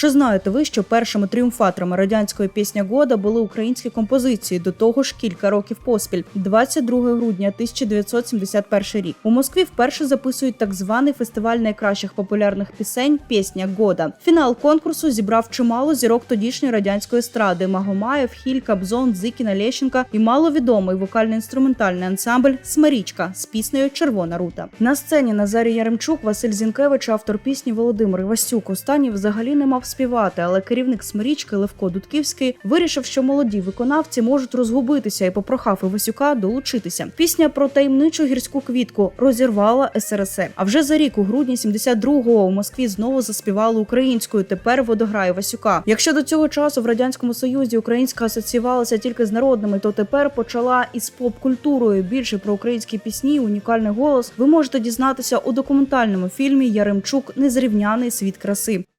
Чи знаєте ви, що першими тріумфаторами радянської пісня года були українські композиції до того ж кілька років поспіль, 22 грудня 1971 рік. У Москві вперше записують так званий фестиваль найкращих популярних пісень Пісня года. Фінал конкурсу зібрав чимало зірок тодішньої радянської естради: Магомаєв, Хіль, Кобзон, Зикіна, Лещенка і маловідомий вокально-інструментальний ансамбль Смирічка з піснею Червона рута. На сцені Назарій Яремчук, Василь Зінкевич, автор пісні Володимир Івасюк. Останній взагалі не мав співати, але керівник Смирічки Левко Дудківський вирішив, що молоді виконавці можуть розгубитися і попрохав Івасюка долучитися. Пісня про таємничу гірську квітку розірвала СРСР. А вже за рік, у грудні 72-го, у Москві знову заспівали українською. Тепер водограє Васюка. Якщо до цього часу в радянському союзі українська асоціювалася тільки з народними, то тепер почала із поп-культурою. Більше про українські пісні, унікальний голос ви можете дізнатися у документальному фільмі Яремчук Незрівняний світ краси.